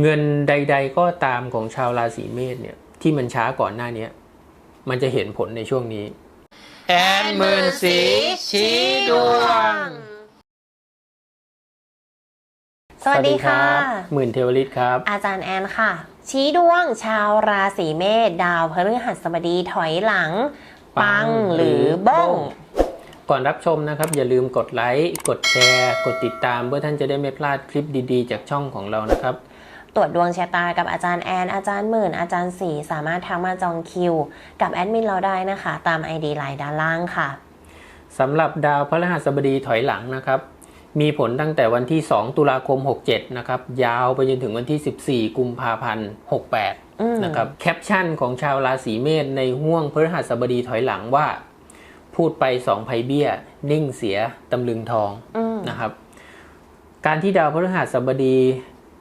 เงินใด ๆ ก็ตามของชาวราศีเมษเนี่ยที่มันช้าก่อนหน้าเนี้ยมันจะเห็นผลในช่วงนี้แอนหมื่นสีชี้ดวง สวัสดีค่ะ หมื่นเทวฤทธิ์ครับ อาจารย์แอนค่ะ ชี้ดวงชาวราศีเมษดาวพฤหัสบดีถอยหลัง ปังหรือบ้งก่อนรับชมนะครับ อย่าลืมกดไลค์ กดแชร์ กดติดตามเพื่อท่านจะได้ไม่พลาดคลิปดีๆ จากช่องของเรานะครับ ตรวจดวงชะตากับอาจารย์แอน อาจารย์หมื่น อาจารย์สีสามารถทักมาจองคิว กับแอดมินเราได้นะคะ ตาม ID ไลน์ด้านล่างค่ะสำหรับดาวพฤหัสบดีถอยหลังนะครับ มีผลตั้งแต่วันที่ 2 ตุลาคม 67 นะครับ ยาวไปจนถึงวันที่ 14 กุมภาพันธ์อืม68 นะครับ แคปชั่นของชาวราศีเมษในห่วงพฤหัสบดีถอยหลังว่า พูดไปสองไพเบี้ย นิ่งเสียตำลึงทองอืมนะครับ การที่ดาวพฤหัสบดี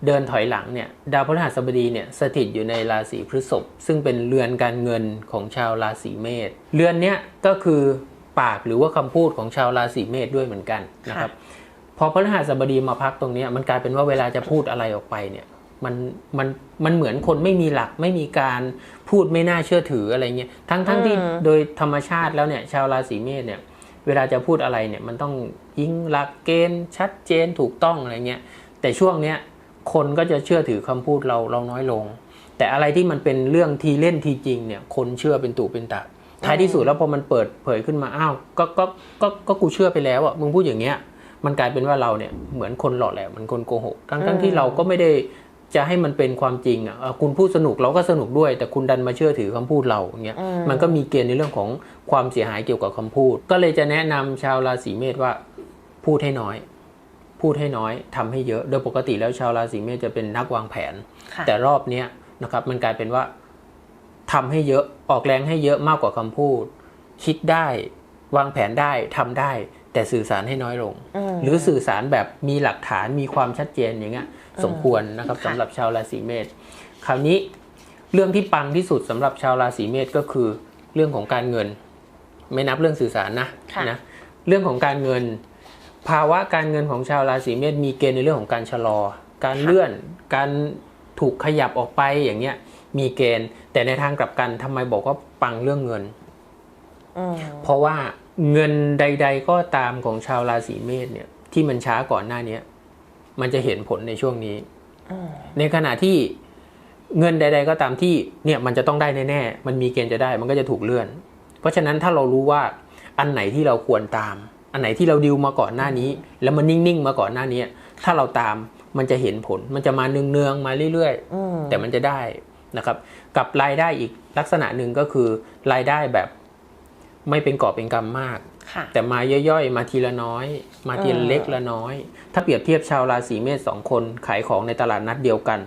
เดินถอยหลังเนี่ยดาวพฤหัสบดีเนี่ยสถิตอยู่ในราศีพฤษภซึ่งเป็นเรือนการเงินของชาวราศีเมษเรือนเนี้ยก็คือปากหรือว่าคำพูดของชาวราศีเมษด้วยเหมือนกันนะครับพอพฤหัสบดีมาพักตรงเนี้ยมันกลายเป็นว่าเวลาจะพูดอะไรออกไปเนี่ยมันมันมันเหมือนคนไม่มีหลักไม่มีการพูดไม่น่าเชื่อถืออะไรเงี้ยทั้งทั้งที่อืมโดยธรรมชาติแล้วเนี่ยชาวราศีเมษเนี่ยเวลาจะพูดอะไรเนี่ยมันต้องยิงหลักเกณฑ์ชัดเจนถูกต้องอะไรเงี้ยแต่ช่วงเนี้ย คนก็จะเชื่อถือคำพูดเราเราน้อยลง แต่อะไรที่มันเป็นเรื่องทีเล่นทีจริงเนี่ยคนเชื่อเป็นตู่เป็นตะท้ายที่สุดแล้วพอมันเปิดเผยขึ้นมาอ้าวก็ก็ก็ก็กูเชื่อไปแล้วอะมึงพูดอย่างเงี้ยมันกลายเป็นว่าเราเนี่ยเหมือนคนหล่อแหลมเหมือนคนโกหกทั้งทั้งที่เราก็ไม่ได้จะให้มันเป็นความจริงอะเออคุณพูดสนุกเราก็สนุกด้วย แต่คุณดันมาเชื่อถือคำพูดเราอย่างเงี้ยอืมมันก็มีเกณฑ์ในเรื่องของความเสียหายเกี่ยวกับคำพูด ก็เลยจะแนะนำชาวราศีเมษว่าพูดให้น้อย พูดให้น้อยทำให้เยอะ โดยปกติแล้วชาวราศีเมษจะเป็นนักวางแผนค่ะแต่รอบเนี้ยนะครับมันกลายเป็นว่าทำให้เยอะออกแรงให้เยอะมากกว่าคำพูด คิดได้วางแผนได้ทำได้ แต่สื่อสารให้น้อยลงมหรือสื่อสารแบบมีหลักฐานมีความชัดเจนอย่างเงี้ยสมควรนะครับค่ะสำหรับชาวราศีเมษคราวนี้เรื่องที่ปังที่สุดสำหรับชาวราศีเมษก็คือเรื่องของการเงิน ไม่นับเรื่องสื่อสารนะค่ะนะเรื่องของการเงิน ภาวะการเงินของชาวราศีเมษมีเกณฑ์ในเรื่องของการชะลอ การเลื่อน การถูกขยับออกไปอย่างเงี้ย มีเกณฑ์ แต่ในทางกลับกันทำไมบอกว่าปังเรื่องเงินอืมเพราะว่าเงินใด ๆ ก็ตามของชาวราศีเมษเนี่ย ที่มันช้าก่อนหน้าเนี้ยมันจะเห็นผลในช่วงนี้อืมในขณะที่เงินใด ๆ ก็ตามที่เนี่ยมันจะต้องได้แน่ๆมันมีเกณฑ์จะได้ มันก็จะถูกเลื่อน เพราะฉะนั้นถ้าเรารู้ว่าอันไหนที่เราควรตาม อันไหนที่เราดิวมาก่อนหน้านี้ แล้วมันนิ่งๆมาก่อนหน้านี้ ถ้าเราตามมันจะเห็นผล มันจะมาเนืองๆมาเรื่อยๆอืมแต่มันจะได้นะครับ กับรายได้อีกลักษณะหนึ่งก็คือรายได้แบบไม่เป็นกอบเป็นกำมากค่ะแต่มาย่อยๆ มาทีละน้อย มาทีละเล็กละน้อย ถ้าเปรียบเทียบชาวราศีเมษสองคนขายของในตลาดนัดเดียวกัน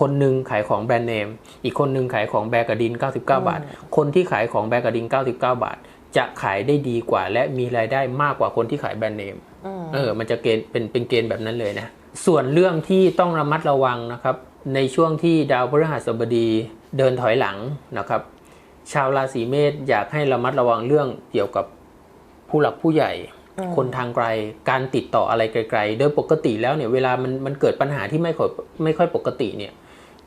คนหนึ่งขายของแบรนด์เนม อีกคนหนึ่งขายของแบรกระดิน 99 บาท คนที่ขายของแบรกระดิน 99 บาท จะขายได้ดีกว่า และมีรายได้มากกว่าคนที่ขายแบรนด์เนมอืมเออ มันจะเกณฑ์เป็นเป็นเกณฑ์แบบนั้นเลยนะ ส่วนเรื่องที่ต้องระมัดระวังนะครับ ในช่วงที่ดาวพฤหัสบดีเดินถอยหลังนะครับ ชาวราศีเมษอยากให้ระมัดระวังเรื่องเกี่ยวกับผู้หลักผู้ใหญ่อืมคนทางไกล การติดต่ออะไรไกลๆ โดยปกติแล้วเนี่ยเวลามันมันเกิดปัญหาที่ไม่ค่อยไม่ค่อยปกติเนี่ย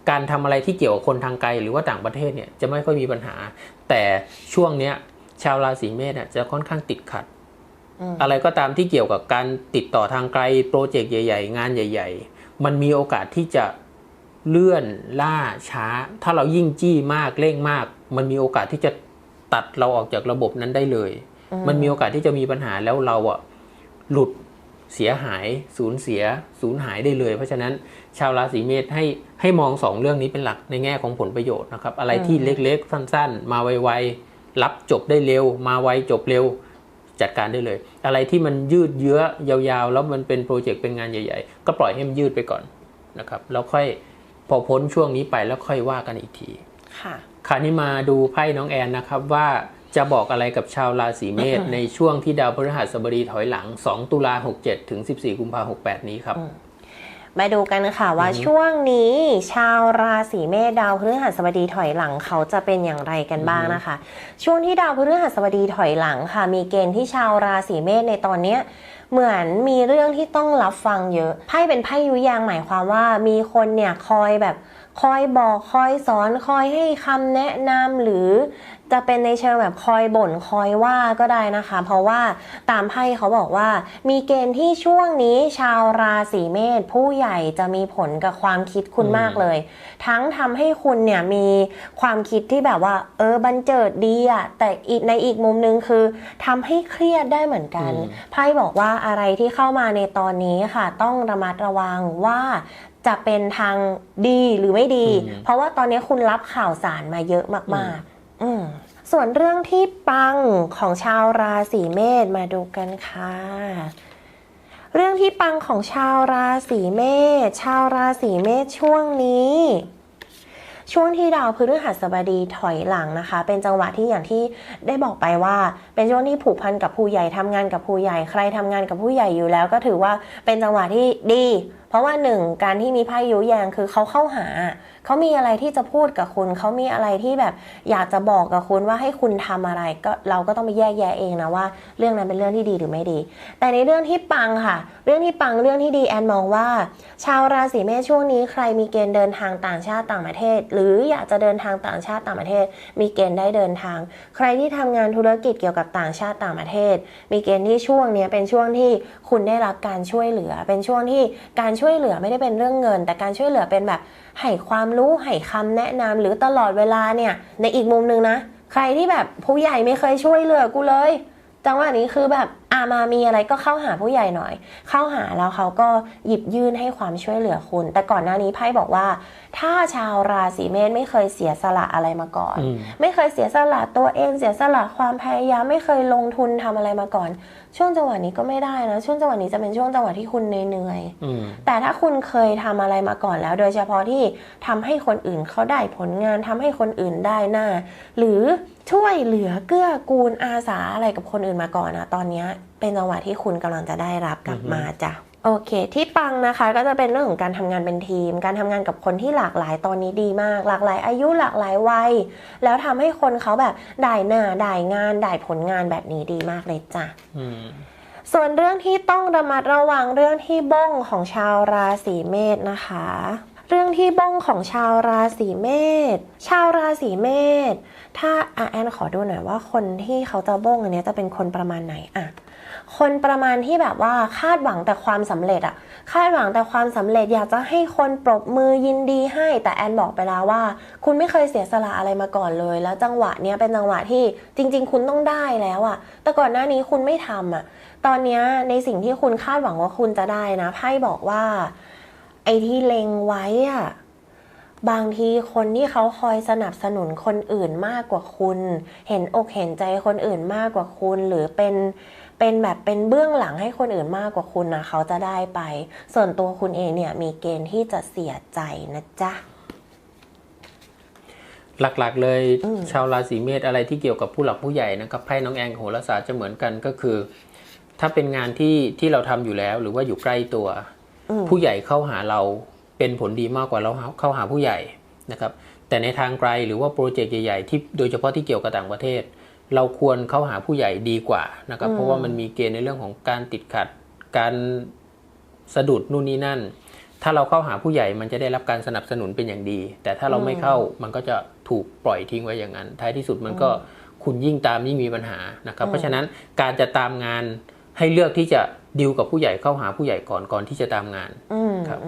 การทำอะไรที่เกี่ยวกับคนทางไกลหรือว่าต่างประเทศเนี่ยจะไม่ค่อยมีปัญหา แต่ช่วงเนี้ย ชาวราศีเมษน่ะจะค่อนข้างติดขัดอืมอะไรก็ตามที่เกี่ยวกับการติดต่อทางไกลโปรเจกต์ใหญ่ ๆ งานใหญ่ ๆ มันมีโอกาสที่จะเลื่อนล่าช้า ถ้าเรายิ่งจี้มากเร่งมาก มันมีโอกาสที่จะตัดเราออกจากระบบนั้นได้เลย มันมีโอกาสที่จะมีปัญหาแล้วเราอะหลุดเสียหายสูญเสียสูญหายได้เลย เพราะฉะนั้นชาวราศีเมษให้ให้มองสองเรื่องนี้เป็นหลักในแง่ของผลประโยชน์นะครับ อะไรที่เล็กๆสั้น ๆ มาไวๆ รับจบได้เร็ว มาไวจบเร็วจัดการได้เลย อะไรที่มันยืดเยื้อยาวๆ แล้วมันเป็นโปรเจกต์เป็นงานใหญ่ๆ ก็ปล่อยให้มันยืดไปก่อนนะครับแล้วค่อยพอพ้นช่วงนี้ไปแล้วค่อยว่ากันอีกทีค่ะคราวนี้มาดูไพ่น้องแอนนะครับว่าจะบอกอะไรกับชาวราศีเมษในช่วงที่ดาวพฤหัสบดีถอยหลัง 2 ตุลา67 ถึง 14 กุมภาพันธ์68 นี้ครับอื มมาดูกันค่ะว่าอือฮึช่วงนี้ชาวราศีเมษดาวพฤหัสบดีถอยหลังเขาจะเป็นอย่างไรกันบ้างนะคะ ช่วงที่ดาวพฤหัสบดีถอยหลังค่ะ มีเกณฑ์ที่ชาวราศีเมษในตอนเนี้ยเหมือนมีเรื่องที่ต้องรับฟังเยอะไพ่เป็นไพ่ยุยางหมายความว่ามีคนเนี่ยคอยแบบ คอยบอกคอยสอนคอยให้คำแนะนำหรือจะเป็นในเชิงแบบคอยบ่นคอยว่าก็ได้นะคะ เพราะว่าตามไพ่เขาบอกว่า มีเกณฑ์ที่ช่วงนี้ชาวราศีเมษผู้ใหญ่จะมีผลกับความคิดคุณอืมมากเลย ทั้งทำให้คุณเนี่ยมีความคิดที่แบบว่า เออบันเจิดดีอะแต่อีกในอีกมุมนึงคือทำให้เครียดได้เหมือนกันอืมไพ่บอกว่าอะไรที่เข้ามาในตอนนี้ค่ะ ต้องระมัดระวังว่า จะเป็นทางดีหรือไม่ดีอืมเพราะว่าตอนนี้คุณรับข่าวสารมาเยอะมากๆ อืมส่วนเรื่องที่ปังของชาวราศีเมษมาดูกันค่ะเรื่องที่ปังของชาวราศีเมษ ชาวราศีเมษช่วงนี้ ช่วงที่ดาวพฤหัสบดีถอยหลังนะคะ เป็นจังหวะที่อย่างที่ได้บอกไปว่า เป็นช่วงที่ผูกพันกับผู้ใหญ่ทำงานกับผู้ใหญ่ ใครทำงานกับผู้ใหญ่อยู่แล้ว ก็ถือว่าเป็นจังหวะที่ดีเพ ราะว่าหนึ่งการที่มีไพ่ยุแยงคือเขาเข้าหา เขามีอะไรที่จะพูดกับคุณ เขามีอะไรที่แบบอยากจะบอกกับคุณว่าให้คุณทำอะไรก็เราก็ต้องไปแยกแยะเองนะว่า เรื่องนั้นเป็นเรื่องที่ดีหรือไม่ดี แต่ในเรื่องที่ปังค่ะ เรื่องที่ปังเรื่องที่ดีแอนมองว่า ชาวราศีเมษช่วงนี้ใครมีเกณฑ์เดินทางต่างชาติต่างประเทศ หรืออยากจะเดินทางต่างชาติต่างประเทศ มีเกณฑ์ได้เดินทาง ใครที่ทำงานธุรกิจเกี่ยวกับต่างชาติต่างประเทศ มีเกณฑ์ที่ช่วงนี้เป็นช่วงที่คุณได้รับการช่วยเหลือ เป็นช่วงที่การช่วยวยเหลือไม่ได้เป็นเรื่องเงิน แต่การช่วยเหลือเป็นแบบให้ความรู้ให้คำแนะนำหรือตลอดเวลาเนี่ย ในอีกมุมหนึงนะ ใครที่แบบผู้ใหญ่ไม่เคยช่วยเหลือกูเลย จังหวะนี้คือแบบ อามามีอะไรก็เข้าหาผู้ใหญ่หน่อย เข้าหาแล้วเขาก็หยิบยื่นให้ความช่วยเหลือคุณ แต่ก่อนหน้านี้ไพ่บอกว่า ถ้าชาวราศีเมษไม่เคยเสียสละอะไรมาก่อนอืมไม่เคยเสียสละตัวเองเสียสละความพยายามไม่เคยลงทุนทำอะไรมาก่อน ช่วงจังหวะนี้ก็ไม่ได้นะ ช่วงจังหวะนี้จะเป็นช่วงจังหวะที่คุณเหนื่อยๆอืมแต่ถ้าคุณเคยทำอะไรมาก่อนแล้ว โดยเฉพาะที่ทำให้คนอื่นเขาได้ผลงานทำให้คนอื่นได้หน้า หรือช่วยเหลือเกื้อกูลอาสาอะไรกับคนอื่นมาก่อนนะตอนเนี้ยเป็นจังหวะที่คุณกำลังจะได้รับกลับมาจ้ะโอเค ที่ปังนะคะก็จะเป็นเรื่องของการทำงานเป็นทีม การทำงานกับคนที่หลากหลายตอนนี้ดีมาก หลากหลายอายุหลากหลายวัย แล้วทำให้คนเขาแบบได้หน้าได้งานได้ผลงานแบบนี้ดีมากเลยจ้ะอืมส่วนเรื่องที่ต้องระมัดระวังเรื่องที่บ้งของชาวราศีเมษนะคะ เรื่องที่บ้งของชาวราศีเมษชาวราศีเมษถ้าอะแอนขอดูหน่อยว่าคนที่เขาจะบ้งอันเนี้ยจะเป็นคนประมาณไหนอะ คนประมาณที่แบบว่าคาดหวังแต่ความสำเร็จอะคาดหวังแต่ความสำเร็จอยากจะให้คนปรบมือยินดีให้ แต่แอนบอกไปแล้วว่า คุณไม่เคยเสียสละอะไรมาก่อนเลย แล้วจังหวะเนี้ยเป็นจังหวะที่จริง ๆ คุณต้องได้แล้วอะแต่ก่อนหน้านี้คุณไม่ทำอะตอนเนี้ยในสิ่งที่คุณคาดหวังว่าคุณจะได้นะไพ่บอกว่า ไอ้ที่เล็งไว้อะ บางทีคนที่เขาคอยสนับสนุนคนอื่นมากกว่าคุณ เห็นอกเห็นใจคนอื่นมากกว่าคุณ หรือเป็นเป็นแบบเป็นเบื้องหลังให้คนอื่นมากกว่าคุณนะเขาจะได้ไป ส่วนตัวคุณเองเนี่ยมีเกณฑ์ที่จะเสียใจนะจ๊ะหลักๆ เลยอืมชาวราศีเมษอะไรที่เกี่ยวกับผู้หลักผู้ใหญ่นะครับไพ่น้องแองโหราศาสตร์จะเหมือนกันก็คือ ถ้าเป็นงานที่ที่เราทำอยู่แล้ว หรือว่าอยู่ใกล้ตัวอืมผู้ใหญ่เข้าหาเรา เป็นผลดีมากกว่าเราเข้าหาผู้ใหญ่นะครับ แต่ในทางไกลหรือว่าโปรเจกต์ใหญ่ๆที่โดยเฉพาะที่เกี่ยวกับต่างประเทศ เราควรเข้าหาผู้ใหญ่ดีกว่านะครับอืมเพราะว่ามันมีเกณฑ์ในเรื่องของการติดขัด การสะดุดนู่นนี่นั่น ถ้าเราเข้าหาผู้ใหญ่มันจะได้รับการสนับสนุนเป็นอย่างดี แต่ถ้าเราไม่เข้ามันก็จะถูกปล่อยทิ้งไว้อย่างนั้น ท้ายที่สุดมันก็คุณยิ่งตามยิ่งมีปัญหานะครับ เพราะฉะนั้นการจะตามงานให้เลือกที่จะดิวกับผู้ใหญ่เข้าหาผู้ใหญ่ก่อนก่อนที่จะตามงานอืมครับ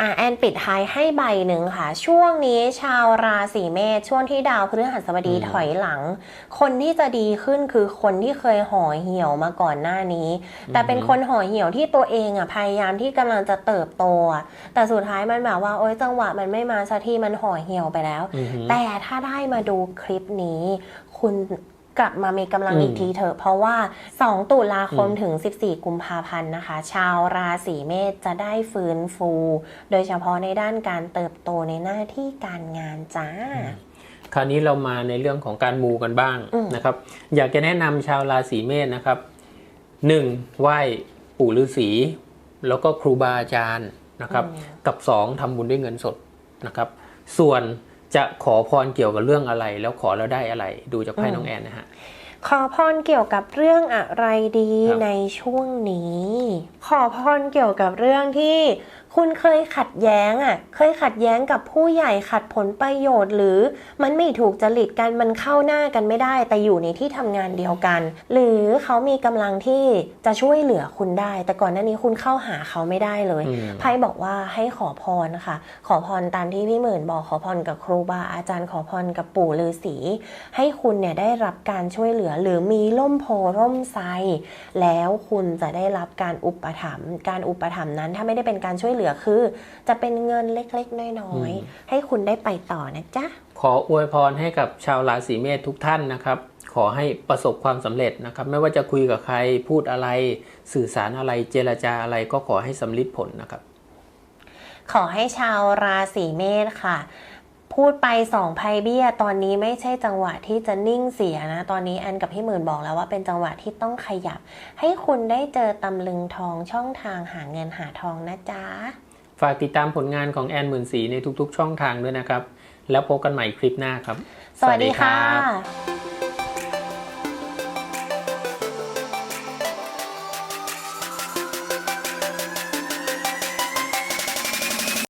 อืมอะแอนปิดท้ายให้ใบหนึ่งค่ะ ช่วงนี้ชาวราศีเมษช่วงที่ดาวพฤหัสบดีอืมถอยหลัง คนที่จะดีขึ้นคือคนที่เคยห่อเหี่ยวมาก่อนหน้านี้ แต่เป็นคนห่อเหี่ยวที่ตัวเองอะพยายามที่กำลังจะเติบโตอะแต่สุดท้ายมันแบบว่าโอ๊ยจังหวะมันไม่มาสักทีมันห่อเหี่ยวไปแล้วอือฮึแต่ถ้าได้มาดูคลิปนี้ คุณ กลับมามีกำลังอืมอีกทีเถอะเพราะว่า 2 ตุลาคมอืมถึง 14 กุมภาพันธ์นะคะ ชาวราศีเมษจะได้ฟื้นฟู โดยเฉพาะในด้านการเติบโตในหน้าที่การงานจ้า คราวนี้เรามาในเรื่องของการมูกันบ้างอืมนะครับ อยากจะแนะนำชาวราศีเมษนะครับหนึ่งไหว้ปู่ฤาษีแล้วก็ครูบาอาจารย์นะครับ กับสองทำบุญด้วยเงินสดนะครับ ส่วน จะขอพรเกี่ยวกับเรื่องอะไร แล้วขอแล้วได้อะไร ดูจากไพ่น้องแอนนะฮะ ขอพรเกี่ยวกับเรื่องอะไรดีครับในช่วงนี้ ขอพรเกี่ยวกับเรื่องที่คุณเคยขัดแย้งอะ เคยขัดแย้งกับผู้ใหญ่ขัดผลประโยชน์ หรือมันไม่ถูกจริตกันมันเข้าหน้ากันไม่ได้ แต่อยู่ในที่ทำงานเดียวกัน หรือเขามีกำลังที่จะช่วยเหลือคุณได้ แต่ก่อนหน้านี้คุณเข้าหาเขาไม่ได้เลยอืมไพ่บอกว่าให้ขอพรค่ะ ขอพรตามที่พี่หมื่นบอกขอพรกับครูบาอาจารย์ขอพรกับปู่ฤาษีให้คุณเนี่ยได้รับการช่วยเหลือหรือมีร่มโพร่มไทรแล้วคุณจะได้รับการอุปถัมภ์การอุปถัมภ์นั้นถ้าไม่ได้เป็นการช่วยเหลือคือ จะเป็นเงินเล็กๆ น้อยๆ ให้คุณได้ไปต่อนะจ๊ะ ขออวยพรให้กับชาวราศีเมษทุกท่านนะครับขอให้ประสบความสำเร็จนะครับ ไม่ว่าจะคุยกับใครพูดอะไร สื่อสารอะไรเจรจาอะไรก็ขอให้สำลิดผลนะครับ ขอให้ชาวราศีเมษค่ะ พูดไปสองไพ่เบี้ยตอนนี้ไม่ใช่จังหวะที่จะนิ่งเสียนะ ตอนนี้แอนกับพี่หมื่นบอกแล้วว่าเป็นจังหวะที่ต้องขยับ ให้คุณได้เจอตำลึงทองช่องทางหาเงินหาทองนะจ๊ะ ฝากติดตามผลงานของแอนหมื่นสีในทุกๆ ช่องทางด้วยนะครับ แล้วพบกันใหม่คลิปหน้าครับ สวัสดีค่ะ